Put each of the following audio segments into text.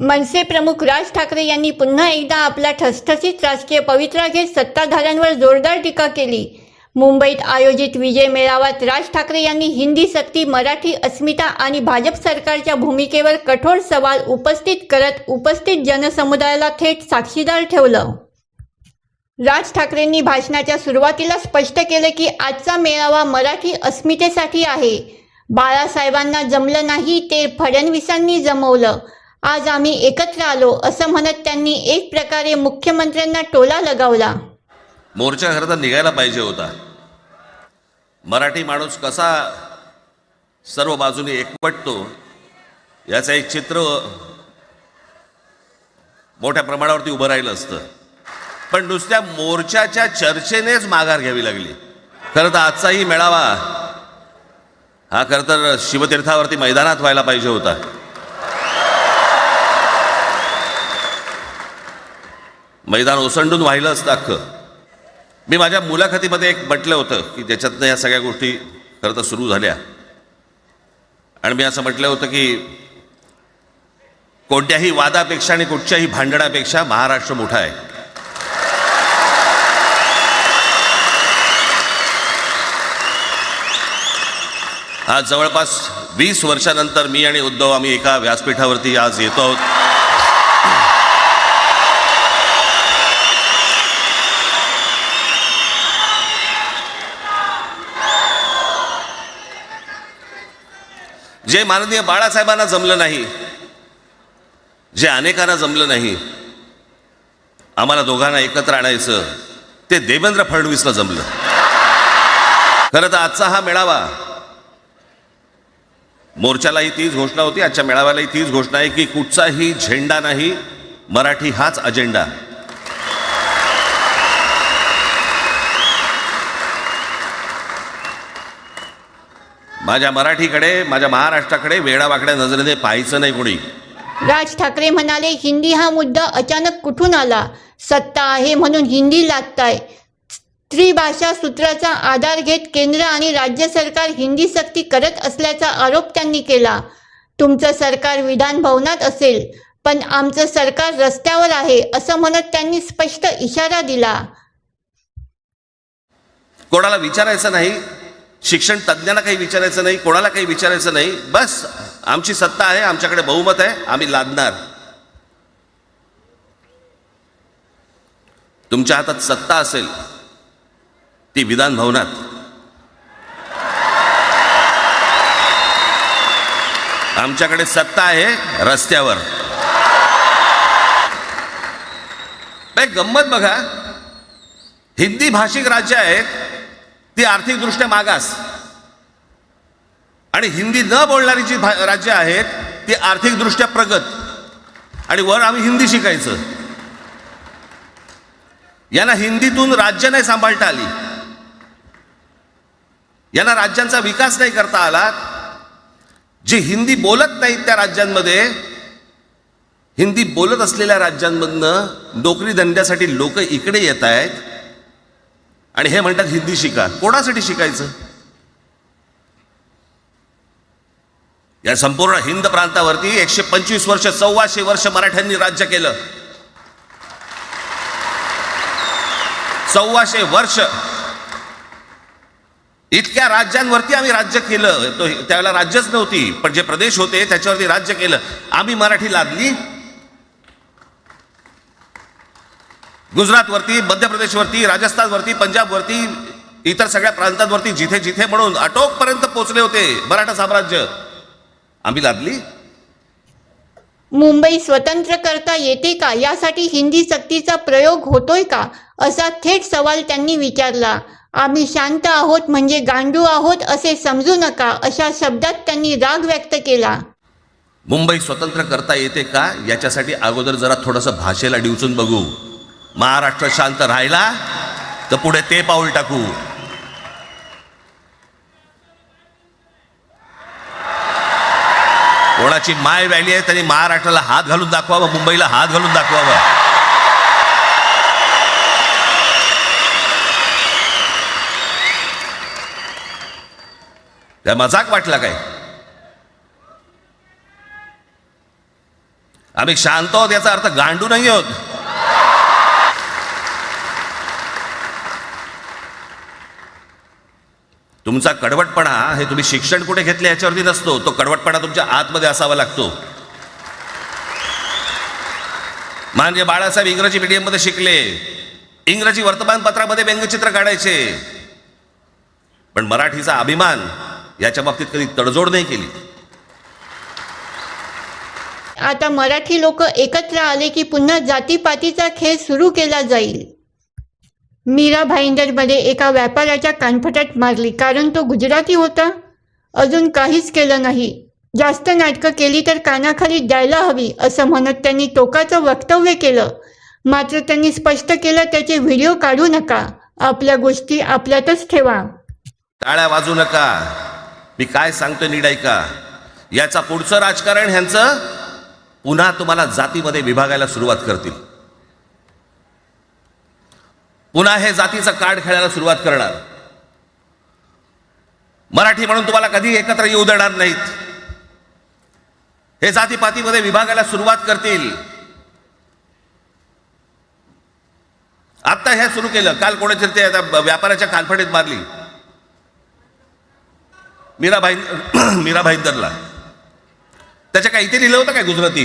मनसे प्रमुख राज ठाकरे यांनी पुन्हा एकदा आपला ठसठसीत राजकीय पवित्रा घेत सत्ताधाऱ्यांवर जोरदार टीका केली. मुंबईत आयोजित विजय मेळाव्यात राज ठाकरे यांनी हिंदी सक्ती मराठी अस्मिता आणि भाजप सरकारच्या भूमिकेवर कठोर सवाल उपस्थित करत उपस्थित जनसमुदायाला थेट साक्षीदार ठेवलं. राज ठाकरेंनी भाषणाच्या सुरुवातीला स्पष्ट केलं की आजचा मेळावा मराठी अस्मितेसाठी आहे. बाळासाहेबांना जमलं नाही ते फडणवीसांनी जमवलं. आज आम्ही एकत्र आलो असं म्हणत त्यांनी एक प्रकारे मुख्यमंत्र्यांना टोला लगावला. मोर्चा खरं तर निघायला पाहिजे होता. मराठी माणूस कसा सर्व बाजूने एकवटतो याचं एक चित्र मोठ्या प्रमाणावरती उभं राहिलं असतं. पण नुसत्या मोर्चाच्या चर्चेनेच माघार घ्यावी लागली. खरं तर आजचाही मेळावा हा खरं तर शिवतीर्थावरती मैदानात व्हायला पाहिजे होता. मैदान ओसंडून वाहिलं असतं अख्खं. मी माझ्या मुलाखतीमध्ये एक म्हटलं होतं की त्याच्यातनं या सगळ्या गोष्टी खरं तर सुरू झाल्या. आणि मी असं म्हटलं होतं की कोणत्याही वादापेक्षा आणि कुठच्याही भांडणापेक्षा महाराष्ट्र मोठा आहे. आज जवळपास वीस वर्षानंतर मी आणि उद्धव आम्ही एका व्यासपीठावरती आज येतो आहोत. जे माननीय बाळासाहेबांना जमलं नाही जे अनेकांना जमलं नाही आम्हाला दोघांना एकत्र आणायचं ते देवेंद्र फडणवीसला जमलं. खरं तर आजचा हा मेळावा मोर्चालाही तीच घोषणा होती आजच्या मेळाव्यालाही तीच घोषणा आहे की कुठचाही झेंडा नाही मराठी हाच अजेंडा. माझ्या मराठीकडे माझ्या महाराष्ट्राकडे वेडावाकड्या नजरेने पाहायचं नाही कोणी. राज ठाकरे म्हणाले हिंदी हा मुद्दा अचानक कुठून आला? सत्ता आहे म्हणून हिंदी लागताय. त्रिभाषा सूत्राचा आधार घेत केंद्र आणि राज्य सरकार हिंदी सक्ती करत असल्याचा आरोप त्यांनी केला. तुमचं सरकार विधान भवनात असेल पण आमचं सरकार रस्त्यावर आहे असं म्हणत त्यांनी स्पष्ट इशारा दिला. कोणाला विचारायचं नाही शिक्षण तज्ज्ञांना काही विचारायचं नाही कोणाला काही विचारायचं नाही. बस आमची सत्ता आहे आमच्याकडे बहुमत आहे आम्ही लादणार. तुमच्या हातात सत्ता असेल ती विधान भवनात. आमच्याकडे सत्ता आहे रस्त्यावर. गंमत बघा. हिंदी भाषिक राज्य आहेत ती आर्थिकदृष्ट्या मागास. आणि हिंदी न बोलणारी जी भा- राज्य आहेत ती आर्थिकदृष्ट्या प्रगत. आणि वर आम्ही हिंदी शिकायचं. यांना हिंदीतून राज्य नाही सांभाळता आली. यांना राज्यांचा विकास नाही करता आला. जे हिंदी बोलत नाहीत त्या राज्यांमध्ये हिंदी बोलत असलेल्या राज्यांमधनं नोकरी धंद्यासाठी लोक इकडे येत आहेत आणि हे म्हणतात हिंदी शिका. कोणासाठी शिकायचं? या संपूर्ण हिंद प्रांतावरती एकशे पंचवीस वर्ष सव्वाशे वर्ष मराठ्यांनी राज्य केलं. सव्वाशे वर्ष. इतक्या राज्यांवरती आम्ही राज्य केलं. तो त्यावेळेला राज्यच नव्हती पण जे प्रदेश होते त्याच्यावरती राज्य केलं. आम्ही मराठी लादली. गुजरातवरती मध्य प्रदेशवरती राजस्थानवरती पंजाबवरती इतर सगळ्या प्रांतांवरती जिथे जिथे म्हणून अटोकपर्यंत पोहोचले होते मराठा साम्राज्य. आम्ही लादली. मुंबई स्वतंत्र करता येते का? यासाठी हिंदी सक्तीचा प्रयोग होतोय का? असा थेट सवाल त्यांनी विचारला. आम्ही शांत आहोत म्हणजे गांडू आहोत असे समजू नका अशा शब्दात त्यांनी राग व्यक्त केला. मुंबई स्वतंत्र करता येते का? याच्यासाठी अगोदर जरा थोडंसं भाषेला डिवचून बघू. महाराष्ट्र शांत राहिला तर पुढे ते पाऊल टाकू. कोणाची माय व्हॅली आहे त्यांनी महाराष्ट्राला हात घालून दाखवावं मुंबईला हात घालून दाखवावं. त्या मजाक वाटला काय? आम्ही शांत आहोत याचा अर्थ गांडू नाही आहोत. तुमचा कडवटपणा हे तुम्ही शिक्षण कुठे घेतले याच्यावरती नसतो. तो कडवटपणा तुमच्या आतमध्ये असावा लागतो. म्हणजे बाळासाहेब इंग्रजी मीडियममध्ये शिकले. इंग्रजी वर्तमानपत्रामध्ये व्यंगचित्र काढायचे. पण मराठीचा अभिमान याच्या बाबतीत कधी तडजोड नाही केली. आता मराठी लोक एकत्र आले की पुन्हा जातीपातीचा खेळ सुरू केला जाईल. मीरा भाईंदरमध्ये एका व्यापाऱ्याच्या कानफटात मारली. कारण तो गुजराती होता. अजून काहीच केलं नाही. जास्त नाटकं केली तर कानाखाली द्यायला हवी असं म्हणत त्यांनी टोकाचं वक्तव्य केलं. मात्र त्यांनी स्पष्ट केलं त्याचे व्हिडिओ काढू नका. आपल्या गोष्टी आपल्यातच ठेवा. टाळ्या वाजू नका. मी काय सांगतो नीट ऐका. याचा पुढचं राजकारण ह्यांचं पुन्हा तुम्हाला जातीमध्ये विभागायला सुरुवात करतील. पुन्हा हे जातीचं कार्ड खेळायला सुरुवात करणार. मराठी म्हणून तुम्हाला कधी एकत्र येऊ देणार नाहीत. हे जातीपातीमध्ये विभागायला सुरुवात करतील. आत्ता हे सुरू केलं. काल कोणाच्या ते आता व्यापाऱ्याच्या कानफडीत मारली. मीराबाई मीराबाईंदरला. मीरा भाईंदरला त्याच्या काय इथे लिहिलं होतं काय गुजराती?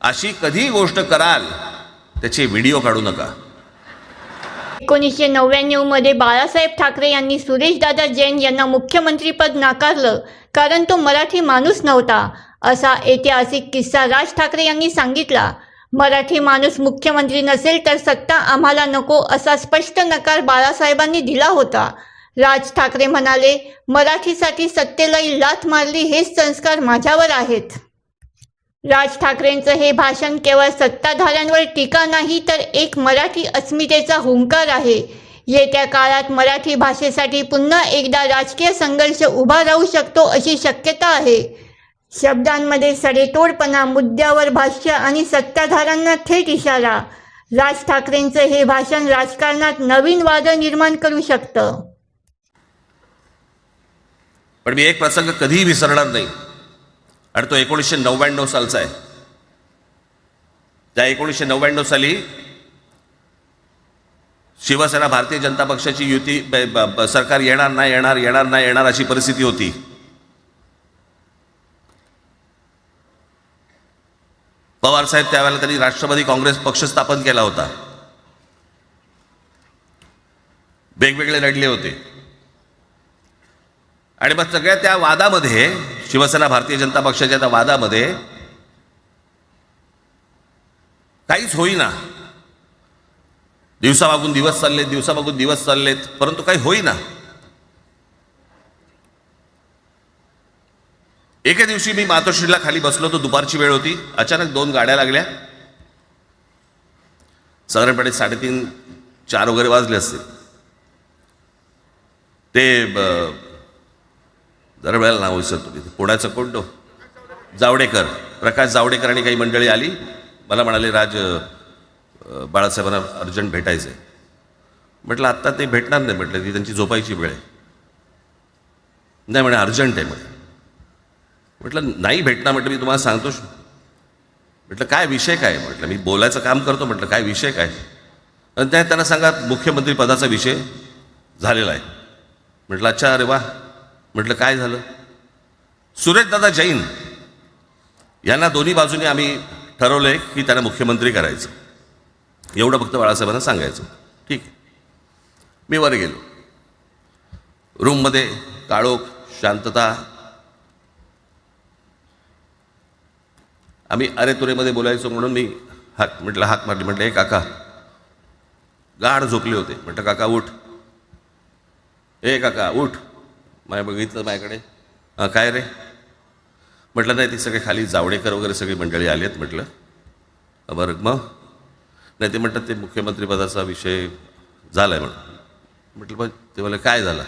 अशी कधी गोष्ट कराल त्याचे व्हिडिओ काढू नका. एकोणीसशे नव्याण्णवमध्ये बाळासाहेब ठाकरे यांनी सुरेशदादा जैन यांना मुख्यमंत्रीपद नाकारलं कारण तो मराठी माणूस नव्हता असा ऐतिहासिक किस्सा राज ठाकरे यांनी सांगितला. मराठी माणूस मुख्यमंत्री नसेल तर सत्ता आम्हाला नको असा स्पष्ट नकार बाळासाहेबांनी दिला होता. राज ठाकरे म्हणाले मराठीसाठी सत्तेलाही लाथ मारली हेच संस्कार माझ्यावर आहेत. राज ठाकरेंचं हे भाषण केवळ सत्ताधाऱ्यांवर टीका नाही तर एक मराठी अस्मितेचा हुंकार आहे. येत्या काळात मराठी भाषेसाठी पुन्हा एकदा राजकीय संघर्ष उभा राहू शकतो अशी शक्यता आहे. शब्दांमध्ये सडेतोडपणा मुद्द्यावर भाष्य आणि सत्ताधाऱ्यांना थेट इशारा. राज ठाकरेंचं हे भाषण राजकारणात नवीन वाद निर्माण करू शकतं. पण मी एक प्रसंग कधीही विसरणार नाही. आणि तो एकोणीसशे नव्याण्णव सालचा आहे त्या एकोणीसशे नव्याण्णव साली शिवसेना भारतीय जनता पक्षाची युती ब- ब- ब- सरकार येणार नाही येणार येणार नाही येणार अशी परिस्थिती होती पवार साहेब त्यावेळेला त्यांनी राष्ट्रवादी काँग्रेस पक्ष स्थापन केला होता वेगवेगळे लढले होते आणि मग सगळ्या त्या वादामध्ये शिवसेना भारतीय जनता पक्षाच्या त्या वादामध्ये काहीच होईना. दिवसामागून दिवस चाललेत दिवसामागून दिवस चाललेत परंतु काही होईना. एके दिवशी मी मातोश्रीला खाली बसलो होतो दुपारची वेळ होती. अचानक दोन गाड्या लागल्या. साधारणपणे साडेतीन चार वगैरे वाजले असतील. ते जरा वेळेला नाव विसरतो. तिथे पुण्याचं कोणतो जावडेकर. प्रकाश जावडेकर आणि काही मंडळी आली. मला म्हणाले राज बाळासाहेबांना अर्जंट भेटायचं आहे म्हटलं आत्ता ते भेटणार नाही. म्हटलं ती त्यांची झोपायची वेळ आहे. नाही म्हणे अर्जंट आहे. म्हणे. म्हटलं नाही भेटणार. म्हटलं मी तुम्हाला सांगतो. म्हटलं काय विषय काय? म्हटलं मी बोलायचं काम करतो. म्हटलं काय विषय काय? आणि त्या त्यांना सांगा मुख्यमंत्री पदाचा विषय झालेला आहे. म्हटलं अच्छा अरे वा. म्हटलं काय झालं? सुरेशदादा जैन यांना दोन्ही बाजूने आम्ही ठरवलं आहे की त्यांना मुख्यमंत्री करायचं. एवढं फक्त बाळासाहेबांना सांगायचं. ठीक आहे. मी वर गेलो. रूममध्ये काळोख शांतता. आम्ही अरे तुरेमध्ये बोलायचो म्हणून मी हाक म्हटलं हाक मारली. म्हटलं हे काका. गाढ झोपले होते. म्हटलं काका उठ. हे काका उठ. माय बघितलं माझ्याकडे "हां, काय रे? म्हटलं नाही ते सगळे खाली जावडेकर वगैरे सगळी मंडळी आली आहेत म्हटलं बरं मग? नाही ते म्हणतात ते मुख्यमंत्रीपदाचा विषय झाला आहे म्हणून. म्हटलं बघ ते मला काय झालं?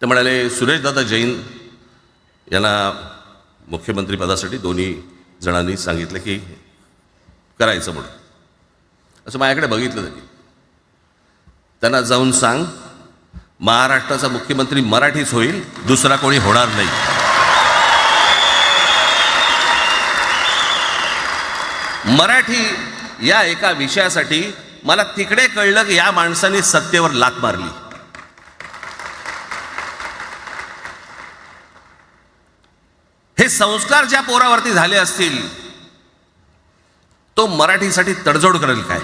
ते म्हणाले सुरेशदादा जैन यांना मुख्यमंत्रीपदासाठी दोन्ही जणांनी सांगितलं की करायचं म्हणून. असं माझ्याकडे बघितलं त्यांनी. त्यांना जाऊन सांग महाराष्ट्राचा मुख्यमंत्री मराठीच होईल दुसरा कोणी होणार नाही. मराठी या एका विषयासाठी मला तिकडे कळलं की या माणसाने सत्तेवर लात मारली. हे संस्कार ज्या पोरावरती झाले असतील तो मराठीसाठी तडजोड करेल काय?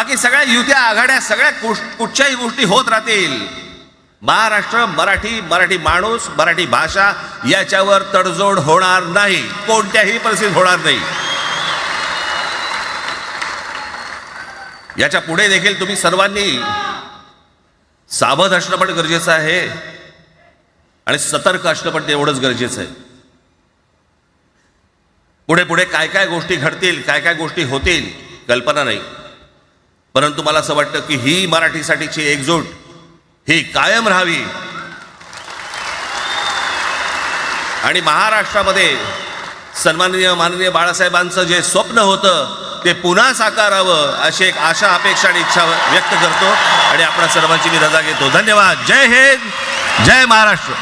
बाकी सगळ्या युत्या आघाड्या सगळ्या कुठच्याही गोष्टी होत राहतील. महाराष्ट्र मराठी मराठी माणूस मराठी भाषा याच्यावर तडजोड होणार नाही. कोणत्याही परिस्थितीत होणार नाही. याच्यापुढे देखील तुम्ही सर्वांनी सावध असणं पण गरजेचं आहे. आणि सतर्क असणं पण तेवढंच गरजेचं आहे. पुढे पुढे काय काय गोष्टी घडतील काय काय गोष्टी होतील कल्पना नाही. परंतु मला असं वाटतं की ही मराठीसाठीची एकजूट ही कायम राहावी. आणि महाराष्ट्रामध्ये सन्माननीय माननीय बाळासाहेबांचं जे स्वप्न होतं ते पुन्हा साकारावं अशी एक आशा अपेक्षा आणि इच्छा व्यक्त करतो. आणि आपल्या सर्वांची मी रजा घेतो. धन्यवाद. जय हिंद. जय महाराष्ट्र.